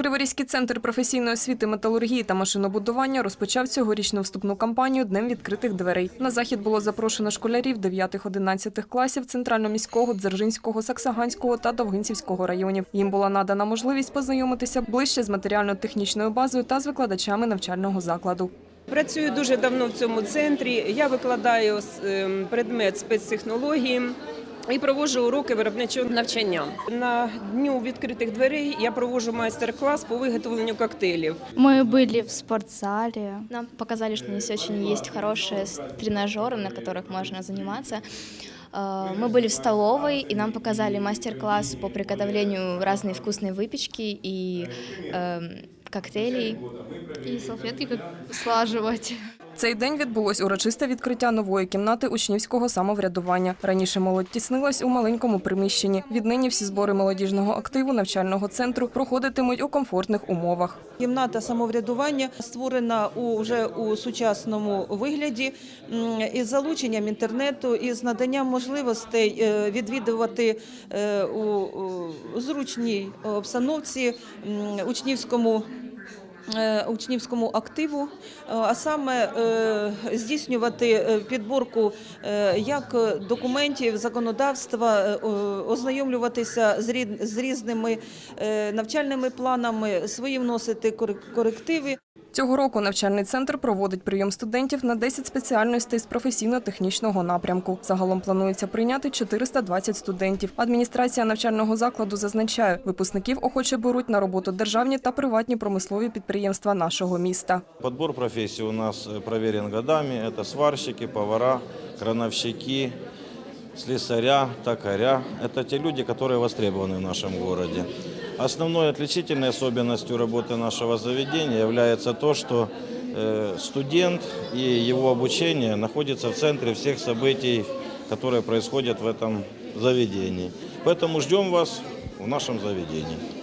Криворізький центр професійної освіти, металургії та машинобудування розпочав цьогорічну вступну кампанію Днем відкритих дверей. На захід було запрошено школярів 9-11 класів Центрально-міського, Дзержинського, Саксаганського та Довгинцівського районів. Їм була надана можливість познайомитися ближче з матеріально-технічною базою та з викладачами навчального закладу. Працюю дуже давно в цьому центрі. Я викладаю ем, предмет спецтехнології І проводжу уроки виробничого навчання. На дню відкритих дверей я проводжу майстер-клас по виготовленню коктейлів. Мы были в спортзале. Нам показали, что здесь очень есть хорошие с- тренажеры, на которых можно заниматься. Э, Мы были в столовой, и нам показали мастер-класс по приготовлению разной вкусной выпечки и эм, коктейлей. и салфетки как слаживать. Цей день відбулось урочисте відкриття нової кімнати учнівського самоврядування. Раніше молодь тіснилась у маленькому приміщенні. Віднині всі збори молодіжного активу навчального центру проходитимуть у комфортних умовах. Кімната самоврядування створена у вже у сучасному вигляді із залученням інтернету і з наданням можливостей е, відвідувати е, у зручній обстановці учнівському. Е, Учнівському активу, е, а саме е, здійснювати підборку як документів, законодавства, ознайомлюватися з різними навчальними планами, свої вносити корек- корективи. Цього року навчальний центр проводить прийом студентів на 10 спеціальностей з професійно-технічного напрямку. Загалом планується прийняти 420 студентів. Адміністрація навчального закладу зазначає, випускників охоче беруть на роботу державні та приватні промислові підприємства нашого міста. Подбор профессий у нас э, проверен годами. Это сварщики, повара, крановщики, слесаря, токаря. Это те люди, которые востребованы в нашем городе. Основной отличительной особенностью работы нашего заведения является то, что э, студент и его обучение находится в центре всех событий, которые происходят в этом заведении. Поэтому ждем вас в нашем заведении.